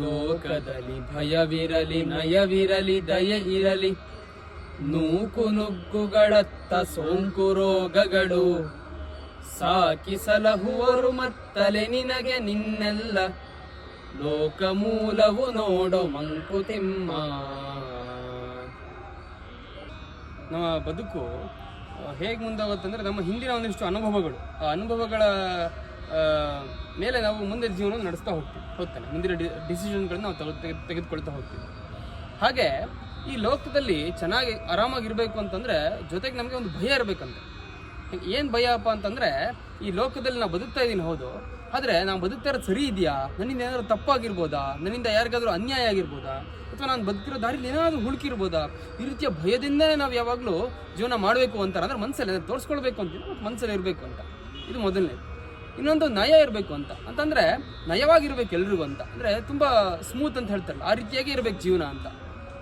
ಲೋಕದಲ್ಲಿ ಭಯವಿರಲಿ, ನಯವಿರಲಿ, ದಯ ಇರಲಿ. ನೂಕು ನುಗ್ಗುಗಳತ್ತ ಸೋಂಕು ರೋಗಗಳು ಸಾಕಿಸಲಹುವರು ಮತ್ತಲೆ ನಿನಗೆ ನಿನ್ನೆಲ್ಲ. ಲೋಕ ಮೂಲವು ನೋಡೋ ಮಂಕುತಿಮ್ಮ ನಮ್ಮ ಬದುಕು ಹೇಗೆ ಮುಂದಾಗುತ್ತಂದ್ರೆ ನಮ್ಮ ಹಿಂದಿನ ಒಂದಿಷ್ಟು ಅನುಭವಗಳು. ಆ ಅನುಭವಗಳ ಮೇಲೆ ನಾವು ಮುಂದೆ ಜೀವನ ನಡೆಸ್ತಾ ಹೋಗ್ತೀವಿ, ಹೋಗ್ತಾನೆ. ಮುಂದಿನ ಡಿ ಡಿಸಿಷನ್ಗಳನ್ನ ನಾವು ತೆಗೆದು- ತೆಗೆದುಕೊಳ್ತಾ ಹೋಗ್ತೀವಿ. ಹಾಗೆ ಈ ಲೋಕದಲ್ಲಿ ಚೆನ್ನಾಗಿ ಆರಾಮಾಗಿರಬೇಕು ಅಂತಂದರೆ ಜೊತೆಗೆ ನಮಗೆ ಒಂದು ಭಯ ಇರಬೇಕಂತ. ಏನು ಭಯಪ್ಪ ಅಂತಂದರೆ ಈ ಲೋಕದಲ್ಲಿ ನಾವು ಬದುಕ್ತಾ ಇದ್ದೀನಿ, ಹೌದು. ಆದರೆ ನಾವು ಬದುಕ್ತಾ ಇರೋದು ಸರಿ ಇದೆಯಾ? ನನ್ನಿಂದ ಏನಾದರೂ ತಪ್ಪಾಗಿರ್ಬೋದಾ? ನನ್ನಿಂದ ಯಾರಿಗಾದರೂ ಅನ್ಯಾಯ ಆಗಿರ್ಬೋದಾ? ಅಥವಾ ನಾನು ಬದುಕಿರೋ ದಾರಿಲಿ ಏನಾದರೂ ಹುಡುಕಿರ್ಬೋದಾ? ಈ ರೀತಿಯ ಭಯದಿಂದಲೇ ನಾವು ಯಾವಾಗಲೂ ಜೀವನ ಮಾಡಬೇಕು ಅಂತಾರೆ. ಅಂದರೆ ಮನಸ್ಸಲ್ಲಿ ತೋರಿಸ್ಕೊಳ್ಬೇಕು ಅಂತ ಮನಸ್ಸಲ್ಲಿ ಇರಬೇಕು ಅಂತ. ಇದು ಮೊದಲನೇದು. ಇನ್ನೊಂದು ನಯ ಇರಬೇಕು ಅಂತ. ಅಂತಂದ್ರೆ ನಯವಾಗಿರ್ಬೇಕು ಎಲ್ರಿಗೂ ಅಂತ. ಅಂದ್ರೆ ತುಂಬಾ ಸ್ಮೂತ್ ಅಂತ ಹೇಳ್ತಾರಲ್ಲ, ಆ ರೀತಿಯಾಗಿ ಇರಬೇಕು ಜೀವನ ಅಂತ.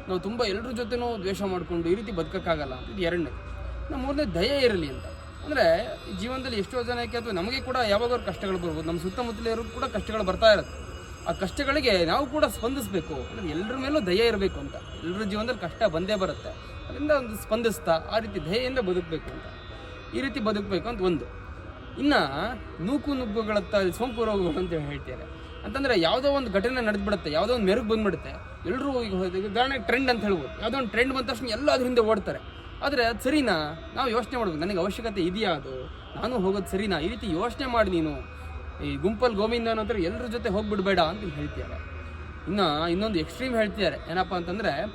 ನಾವು ತುಂಬಾ ಎಲ್ಲರ ಜೊತೆನೂ ದ್ವೇಷ ಮಾಡ್ಕೊಂಡು ಈ ರೀತಿ ಬದುಕೋಕ್ಕಾಗಲ್ಲ ಇದು ಎರಡನೇ ನಮ್ಮ ಮೂರನೇ ದಯೆ ಇರಲಿ ಅಂತ. ಅಂದ್ರೆ ಜೀವನದಲ್ಲಿ ಎಷ್ಟೋ ಜನಕ್ಕೆ ಅಥವಾ ನಮಗೆ ಕೂಡ ಯಾವಾಗಾದ್ರೂ ಕಷ್ಟಗಳು ಬರ್ಬೋದು. ನಮ್ಮ ಸುತ್ತಮುತ್ತಲಿರೋ ಕೂಡ ಕಷ್ಟಗಳು ಬರ್ತಾ ಇರುತ್ತೆ. ಆ ಕಷ್ಟಗಳಿಗೆ ನಾವು ಕೂಡ ಸ್ಪಂದಿಸಬೇಕು. ಅಂದ್ರೆ ಎಲ್ಲರ ಮೇಲೂ ದಯೆ ಇರಬೇಕು ಅಂತ. ಎಲ್ಲರ ಜೀವನದಲ್ಲಿ ಕಷ್ಟ ಬಂದೇ ಬರುತ್ತೆ. ಅದರಿಂದ ಒಂದು ಸ್ಪಂದಿಸ್ತಾ ಆ ರೀತಿ ದಯೆಯಿಂದ ಬದುಕಬೇಕು ಅಂತ. ಈ ರೀತಿ ಬದುಕಬೇಕು ಅಂತ ಒಂದು. ಇನ್ನ ನೂಕು ನುಗ್ಗುಗಳತ್ತ ಸೋಂಕು ರೋಗಗಳು ಅಂತ ಹೇಳ್ತಾರೆ. ಅಂತಂದ್ರೆ ಯಾವುದೋ ಒಂದು ಘಟನೆ ನಡೆದ್ಬಿಡುತ್ತೆ, ಯಾವುದೋ ಒಂದು ಮೆರುಗು ಬಂದ್ಬಿಡುತ್ತೆ ಎಲ್ಲರೂ ಈಗ ಉದಾಹರಣೆಗೆ ಟ್ರೆಂಡ್ ಅಂತ ಹೇಳ್ಬೋದು. ಯಾವುದೋ ಒಂದು ಟ್ರೆಂಡ್ ಬಂದ ತಕ್ಷಣ ಎಲ್ಲ ಅದ್ರ ಹಿಂದೆ ಓಡ್ತಾರೆ. ಆದರೆ ಅದು ಸರಿನಾ? ನಾವು ಯೋಚನೆ ಮಾಡ್ಬೋದು ನನಗೆ ಅವಶ್ಯಕತೆ ಇದೆಯಾ ಅದು? ನಾನು ಹೋಗೋದು ಸರಿನಾ? ಈ ರೀತಿ ಯೋಚನೆ ಮಾಡಿ ನೀನು. ಈ ಗುಂಪಲ್ಲಿ ಗೋವಿಂದ ಅನ್ನೋ ಎಲ್ಲರ ಜೊತೆ ಹೋಗ್ಬಿಡ್ಬೇಡ ಅಂತ ಹೇಳ್ತಿದ್ದಾರೆ. ಇನ್ನು ಇನ್ನೊಂದು ಎಕ್ಸ್ಟ್ರೀಮ್ ಹೇಳ್ತಿದ್ದಾರೆ. ಏನಪ್ಪಾ ಅಂತಂದ್ರೆ,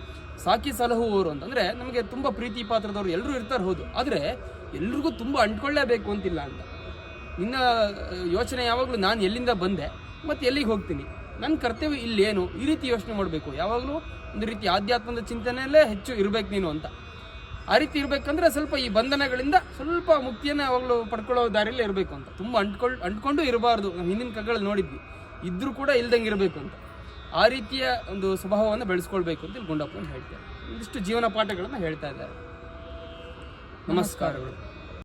ಸಾಕಿ ಸಲಹುವವರು ಅಂತಂದ್ರೆ ನಮಗೆ ತುಂಬಾ ಪ್ರೀತಿ ಪಾತ್ರದವರು ಎಲ್ಲರೂ ಇರ್ತಾರೆ, ಹೌದು. ಆದರೆ ಎಲ್ರಿಗೂ ತುಂಬಾ ಅಂಟ್ಕೊಳ್ಳೇಬೇಕು ಅಂತಿಲ್ಲ ಅಂತ. ನಿನ್ನ ಯೋಚನೆ ಯಾವಾಗಲೂ ನಾನು ಎಲ್ಲಿಂದ ಬಂದೆ, ಮತ್ತು ಎಲ್ಲಿಗೆ ಹೋಗ್ತೀನಿ? ನನ್ನ ಕರ್ತವ್ಯ ಇಲ್ಲೇನು? ಈ ರೀತಿ ಯೋಚನೆ ಮಾಡಬೇಕು. ಯಾವಾಗಲೂ ಒಂದು ರೀತಿ ಆಧ್ಯಾತ್ಮದ ಚಿಂತನೆಯಲ್ಲೇ ಹೆಚ್ಚು ಇರಬೇಕು ನೀನು ಅಂತ. ಆ ರೀತಿ ಇರಬೇಕಂದ್ರೆ ಸ್ವಲ್ಪ ಈ ಬಂಧನಗಳಿಂದ ಸ್ವಲ್ಪ ಮುಕ್ತಿಯನ್ನು ಯಾವಾಗಲೂ ಪಡ್ಕೊಳ್ಳೋ ದಾರಿಯಲ್ಲಿ ಇರಬೇಕು ಅಂತ. ತುಂಬ ಅಂಟ್ಕೊಂಡು ಅಂಟ್ಕೊಂಡು ಇರಬಾರ್ದು. ನಾವು ಹಿಂದಿನ ಕಗ್ಗಳಲ್ಲಿ ನೋಡಿದ್ವಿ. ಇದ್ರೂ ಕೂಡ ಇಲ್ದಂಗೆ ಇರಬೇಕು ಅಂತ. ಆ ರೀತಿಯ ಒಂದು ಸ್ವಭಾವವನ್ನು ಬೆಳೆಸ್ಕೊಳ್ಬೇಕು ಅಂತ ಇಲ್ಲಿ ಗುಂಡಪ್ಪನ ಹೇಳ್ತಾರೆ. ಒಂದಿಷ್ಟು ಜೀವನ ಪಾಠಗಳನ್ನು ಹೇಳ್ತಾ ಇದ್ದಾರೆ. ನಮಸ್ಕಾರಗಳು.